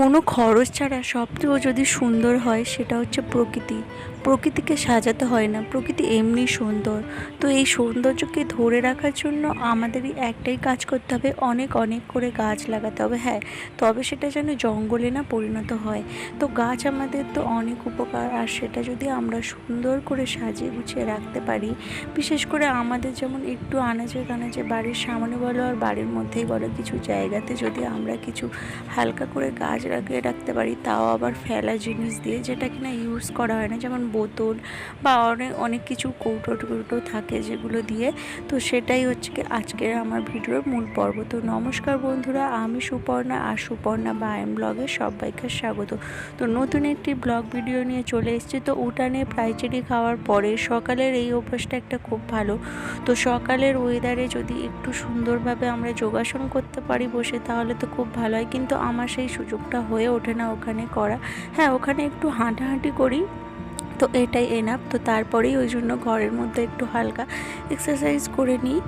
কোনো খরচ ছাড়া সবথেকেও যদি সুন্দর হয়, সেটা হচ্ছে প্রকৃতি। প্রকৃতিকে সাজাতে হয় না, প্রকৃতি এমনি সুন্দর। তো এই সৌন্দর্যকে ধরে রাখার জন্য আমাদেরই একটাই কাজ করতে হবে, অনেক অনেক করে গাছ লাগাতে হবে হ্যাঁ। তবে সেটা যেন জঙ্গলে না পরিণত হয়। তো গাছ আমাদের তো অনেক উপকার, আর সেটা যদি আমরা সুন্দর করে সাজিয়ে গুছিয়ে রাখতে পারি, বিশেষ করে আমাদের যেমন একটু আনাচে কানাচে বাড়ির সামনে বলো, আর বাড়ির মধ্যেই বলো, কিছু জায়গাতে যদি আমরা কিছু হালকা করে গাছ লাগিয়ে রাখতে পারি, তাও আবার ফেলা জিনিস দিয়ে যেটা কিনা ইউজ করা হয় না। যেমন বোতল বা অনেক অনেক কিছু কৌটো টৌটো থাকে যেগুলো দিয়ে। তো সেটাই হচ্ছে কি আজকের আমার ভিডিওর মূল পর্ব। তো নমস্কার বন্ধুরা, আমি সুপর্ণা আর সুপর্ণা বা এম ব্লগে সবাইকে স্বাগত। তো নতুন একটি ব্লগ ভিডিও নিয়ে চলে এসেছি। তো উঠানে প্রাইচেরি খাওয়ার পরে সকালের এই অভ্যাসটা একটা খুব ভালো। তো সকালের ওয়েদারে যদি একটু সুন্দরভাবে আমরা যোগাসন করতে পারি বসে, তাহলে তো খুব ভালো হয়। কিন্তু আমার সেই সুযোগটা হয়ে ওঠে না ওখানে করা। হ্যাঁ ওখানে একটু হাঁটাহাঁটি করি, তো এটাই এনাফ তো তারপরেই ওই জন্য ঘরের মধ্যে একটু হালকা এক্সারসাইজ করে নিই।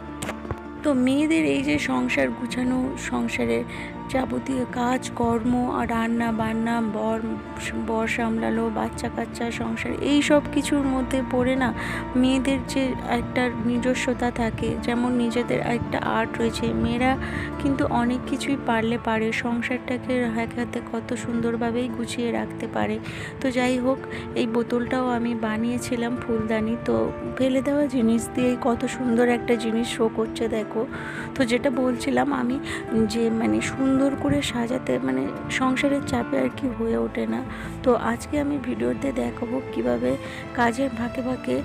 তো মেয়েদের এই যে সংসার গুছানো, সংসারের যাবতীয় কাজ, কর্ম, আর রান্না বান্না, বর বর সামলালো, বাচ্চা কাচ্চা, সংসার, এই সব কিছুর মধ্যে পড়ে না মেয়েদের যে একটা নিজস্বতা থাকে, যেমন নিজেদের একটা আর্ট রয়েছে। মেয়েরা কিন্তু অনেক কিছুই পারলে পারে, সংসারটাকে এক হাতে কত সুন্দরভাবেই গুছিয়ে রাখতে পারে। তো যাই হোক, এই বোতলটাও আমি বানিয়েছিলাম ফুলদানি। তো ফেলে দেওয়া জিনিস দিয়ে কত সুন্দর একটা জিনিস শো করছে, দেখো। তো যেটা বলছিলাম আমি যে মানে সুন্দর করে সাজাতে মানে সংসারের চাপে আর কি হয়ে ওঠে না। তো আজকে আমি ভিডিওতে দেখাবো কীভাবে কাজের ফাঁকে ফাঁকে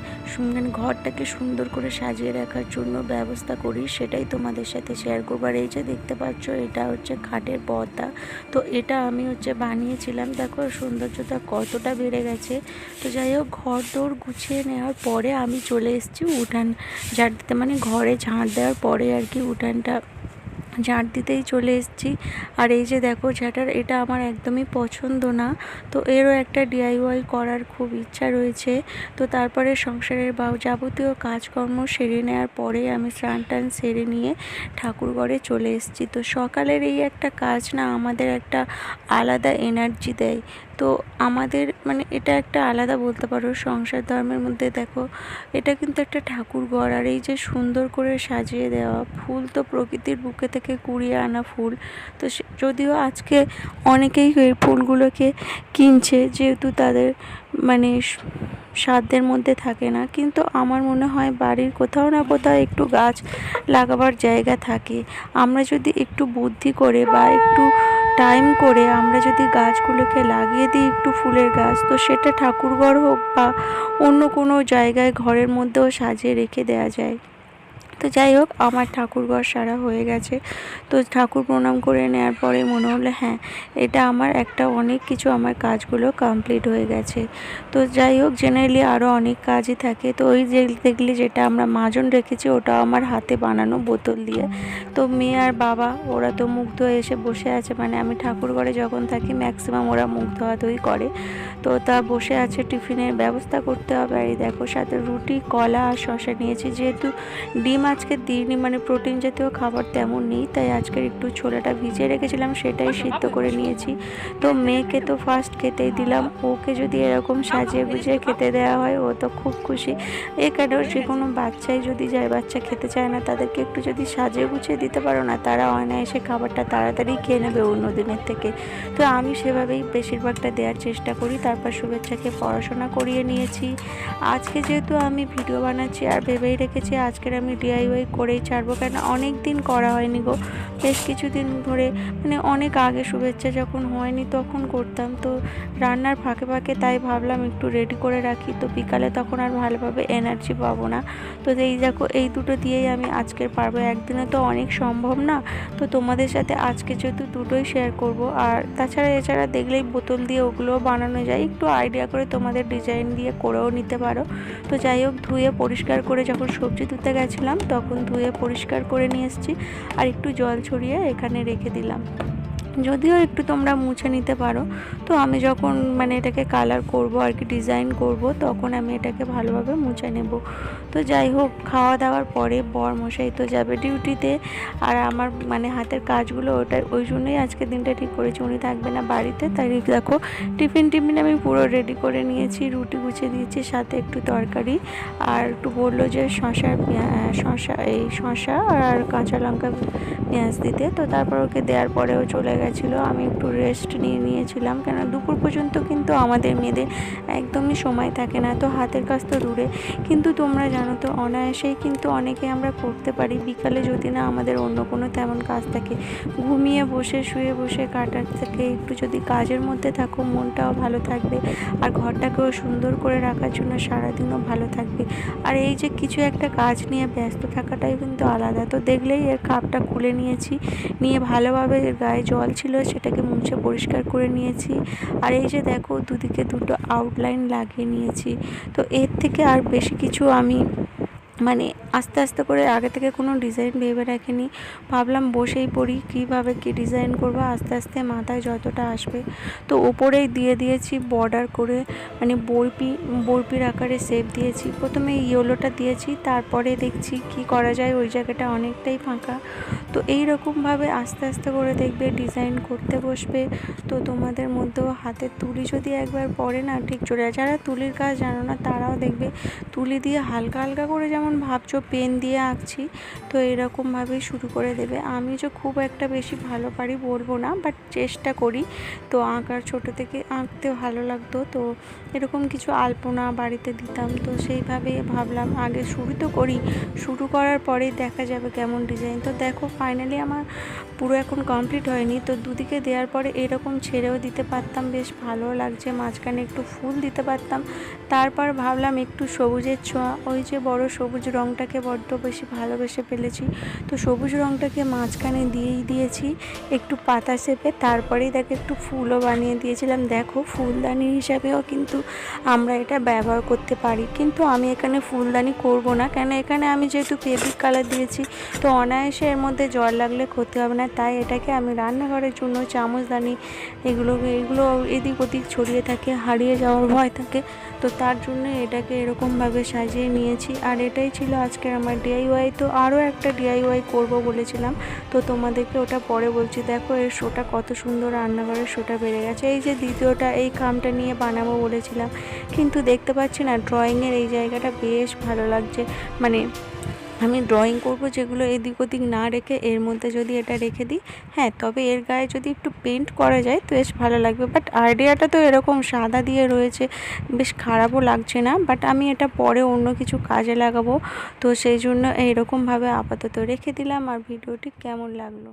মানে ঘরটাকে সুন্দর করে সাজিয়ে রাখার জন্য ব্যবস্থা করি, সেটাই তোমাদের সাথে শেয়ার করবার এই যে দেখতে পাচ্ছ, এটা হচ্ছে খাটের পর্দা। তো এটা আমি হচ্ছে বানিয়েছিলাম, দেখো সৌন্দর্যতা কতটা বেড়ে গেছে। তো যাই হোক, ঘর দৌড় গুছিয়ে নেওয়ার পরে আমি চলে এসেছি উঠান ঝাড় দিতে মানে ঘরে ঝাঁট দেওয়ার পরে আর কি উঠানটা ঝাঁট দিতেই চলে এসেছি। আর এই যে দেখো ঝাঁটার, এটা আমার একদমই পছন্দ না। তো এরও একটা ডিআইওয়াই করার খুব ইচ্ছা রয়েছে। তো তারপরে সংসারের বা যাবতীয় কাজকর্ম সেরে নেওয়ার পরে আমি স্নান টান সেরে নিয়ে ঠাকুরঘরে চলে এসেছি। তো সকালের এই একটা কাজ না আমাদের একটা আলাদা এনার্জি দেয়। তো আমাদের মানে এটা একটা আলাদা বলতে পারো, সংসার ধর্মের মধ্যে দেখো, এটা কিন্তু একটা ঠাকুর ঘর আর এই যে সুন্দর করে সাজিয়ে দেওয়া ফুল তো প্রকৃতির বুকে থেকে কুড়িয়ে আনা ফুল। তো যদিও আজকে অনেকেই এই ফুলগুলোকে কিনছে, যেহেতু তাদের মানে সাধ্যের মধ্যে থাকে না, কিন্তু আমার মনে হয় বাড়ির কোথাও না কোথাও একটু গাছ লাগাবার জায়গা থাকে। আমরা যদি একটু বুদ্ধি করে বা একটু টাইম করে আমরা যদি গাছগুলোকে লাগিয়ে দিই একটু ফুলের গাছ, তো সেটা ঠাকুরঘর হোক বা অন্য কোনো জায়গায় ঘরের মধ্যেও সাজিয়ে রেখে দেওয়া যায়। তো যাই হোক, আমার ঠাকুরঘর সারা হয়ে গেছে। তো ঠাকুর প্রণাম করে নেওয়ার পরে মনে হলো হ্যাঁ এটা আমার একটা অনেক কিছু, আমার কাজগুলো কমপ্লিট হয়ে গেছে। তো যাই হোক জেনারেলি আরও অনেক কাজই থাকে। তো ওই যে দেখলি যেটা আমরা মাজন রেখেছি, ওটা আমার হাতে বানানো বোতল দিয়ে। তো মেয়ে আর বাবা, ওরা তো মুগ্ধ ধুয়ে এসে বসে আছে। মানে আমি ঠাকুর ঘরে যখন থাকি ম্যাক্সিমাম ওরা মুখ ধোয়াধুয়ি করে। তো তা বসে আছে, টিফিনের ব্যবস্থা করতে হবে। আর দেখো, সাথে রুটি, কলা আর শশা নিয়েছি। যেহেতু ডিম আজকে দিইনি মানে প্রোটিন জাতীয় খাবার তেমন নেই, তাই আজকের একটু ছোলাটা ভিজিয়ে রেখেছিলাম, সেটাই সিদ্ধ করে নিয়েছি। তো মেয়েকে তো ফার্স্ট খেতেই দিলাম, ওকে যদি এরকম সাজিয়ে গুজিয়ে খেতে দেওয়া হয়, ও তো খুব খুশি। এখানে যে কোনো বাচ্চাই যদি যায়, বাচ্চা খেতে চায় না, তাদেরকে একটু যদি সাজিয়ে গুছিয়ে দিতে পারো না, তারা অনায়াসে খাবারটা তাড়াতাড়ি খেয়ে নেবে অন্য দিনের থেকে। তো আমি সেভাবেই বেশিরভাগটা দেওয়ার চেষ্টা করি, তারপর শুভেচ্ছাকে পড়াশোনা করিয়ে নিয়েছি। আজকে যেহেতু আমি ভিডিও বানাচ্ছি আর ভেবেই রেখেছি, আজকের আমি ডিআইওয়াই করেই ছাড়বো। কেন অনেক দিন করা হয়নি গো। বেশ কিছুদিন ধরে মানে অনেক আগে শুভেচ্ছা যখন হয়নি তখন করতাম। তো রান্নার ফাঁকে ফাঁকে তাই ভাবলাম একটু রেডি করে রাখি। তো বিকালে তখন আর ভালোভাবে এনার্জি পাবো না। তো এই দেখো, এই দুটো দিয়েই আমি আজকের পারব। একদিনে তো অনেক সম্ভব না। তো তোমাদের সাথে আজকে যেহেতু দুটোই শেয়ার করব। আর তাছাড়া এছাড়া দেখলেই বোতল দিয়ে ওগুলোও বানানো যায়। একটু আইডিয়া করে তোমাদের ডিজাইন দিয়ে করেও নিতে পারো। তো যাই হোক, ধুয়ে পরিষ্কার করে যখন সবজি ধুতে গেছিলাম তখন ধুয়ে পরিষ্কার করে নিয়ে এসেছি। আর একটু জল ছড়িয়ে এখানে রেখে দিলাম। যদিও একটু তোমরা মুছে নিতে পারো, তো আমি যখন মানে এটাকে কালার করব আর কি ডিজাইন করব, তখন আমি এটাকে ভালোভাবে মুছে নেব। তো যাই হোক, খাওয়া দাওয়ার পরে বর মশাই তো যাবে ডিউটিতে আর আমার মানে হাতের কাজগুলো ওটা ওই জন্যই আজকে দিনটা ঠিক করেছি। উনি থাকবে না বাড়িতে, তাই দেখো, টিফিন টিফিন আমি পুরো রেডি করে নিয়েছি, রুটি গুছিয়ে দিয়েছি, সাথে একটু তরকারি, আর একটু বলল যে শশার শশা, এই শশা আর কাঁচা লঙ্কা পেঁয়াজ দিতে, তো তারপর ওকে দেওয়ার পরেও চলে গেছিল আমি একটু রেস্ট নিয়ে নিয়েছিলাম। কেন দুপুর পর্যন্ত কিন্তু আমাদের মেয়েদের একদমই সময় থাকে না, তো হাতের কাজ তো দূরে। কিন্তু তোমরা জানো তো, অনায়াসেই কিন্তু অনেকে আমরা করতে পারি। বিকালে যদি না আমাদের অন্য কোনো তেমন কাজ থাকে, ঘুমিয়ে বসে, শুয়ে বসে কাটার থেকে একটু যদি কাজের মধ্যে থাকো, মনটাও ভালো থাকবে। আর ঘরটাকেও সুন্দর করে রাখার জন্য সারাদিনও ভালো থাকবে। আর এই যে কিছু একটা কাজ নিয়ে ব্যস্ত থাকাটাই কিন্তু আলাদা। তো দেখলেই এর কাপটা খুলে নিয়েছি, নিয়ে ভালোভাবে এর গায়ে জল ছিল, সেটাকে মুছে পরিষ্কার করে নিয়েছি। আর এই যে দেখো, দুদিকে দুটো আউটলাইন লাগিয়ে নিয়েছি। তো এর থেকে আর বেশি কিছু আমি মানে আস্তে আস্তে করে আগে থেকে কোনো ডিজাইন ভেবে রাখিনি। ভাবলাম বসেই পড়ি, কীভাবে কী ডিজাইন করব? আস্তে আস্তে মাথায় যতটা আসবে। তো ওপরেই দিয়ে দিয়েছি বর্ডার করে মানে বরপি, বরপির আকারে শেপ দিয়েছি। প্রথমে ইয়েলোটা দিয়েছি, তারপরে দেখছি কি করা যায়, ওই জায়গাটা অনেকটাই ফাঁকা। তো এই রকমভাবে আস্তে আস্তে করে দেখবে ডিজাইন করতে বসবে। তো তোমাদের মধ্যেও হাতের তুলি যদি একবার পড়ে না ঠিক চলে যারা তুলির কাজ জানো না, তারাও দেখবে তুলি দিয়ে হালকা হালকা করে যেমন ভাবছ পেন দিয়ে আঁকছি, তো এরকমভাবেই শুরু করে দেবে। আমি যে খুব একটা বেশি ভালো পারি বলব না বাট চেষ্টা করি। তো আঁকার ছোট থেকে আঁকতে ভালো লাগতো, তো এরকম কিছু আলপনা বাড়িতে দিতাম, তো সেইভাবে ভাবলাম আগে শুরু তো করি। শুরু করার পরেই দেখা যাবে কেমন ডিজাইন। তো দেখো ফাইনালি আমার পুরো এখন কমপ্লিট হয়নি, তো দুদিকে দেওয়ার পরে এরকম ছেড়েও দিতে পারতাম, বেশ ভালো লাগছে, মাঝখানে একটু ফুল দিতে পারতাম। তারপর ভাবলাম একটু সবুজের ছোঁয়া, ওই যে বড় সবুজ রঙটাকে বড্ড বেশি ভালোবেসে ফেলেছি, তো সবুজ রঙটাকে মাঝখানে দিয়েই দিয়েছি, একটু পাতা শেপে, তারপরেই দেখে একটু ফুলও বানিয়ে দিয়েছিলাম। দেখো ফুলদানি হিসাবেও কিন্তু আমরা এটা ব্যবহার করতে পারি, কিন্তু আমি এখানে ফুলদানি করব না, কেন এখানে আমি যেহেতু ফেব্রিক কালার দিয়েছি, তো অনায়াসে এর মধ্যে জল লাগলে ক্ষতি হবে না তাই এটাকে আমি রান্নাঘরের জন্য চামচদানি এগুলো এগুলো এদিক ওদিক ছড়িয়ে থাকে, হারিয়ে যাওয়ার ভয় থাকে। তো তার জন্য এটাকে এরকমভাবে সাজিয়ে নিয়েছি। আর এটাই ছিল আজকের আমার ডিআইওয়াই তো আরও একটা ডিআইওয়াই করব বলেছিলাম। তো তোমাদেরকে ওটা পরে বলছি। দেখো, এর শোটা কত সুন্দর, রান্নাঘরের শোটা বেড়ে গেছে। এই যে দ্বিতীয়টা, এই খামটা নিয়ে বানাবো বলেছিলাম। কিন্তু দেখতে পাচ্ছি না ড্রয়িংয়ের এই জায়গাটা বেশ ভালো লাগছে। মানে আমি ড্রয়িং করব যেগুলো এদিক ওদিক না রেখে এর মধ্যে যদি এটা রেখে দিই হ্যাঁ তবে এর গায়ে যদি একটু পেন্ট করা যায় তো বেশ ভালো লাগবে। বাট আইডিয়াটা তো এরকম সাদা দিয়ে রয়েছে, বেশ খারাপও লাগছে না বাট আমি এটা পরে অন্য কিছু কাজে লাগাবো। তো সেই জন্য এইরকমভাবে আপাতত রেখে দিলাম, আর ভিডিওটি কেমন লাগল?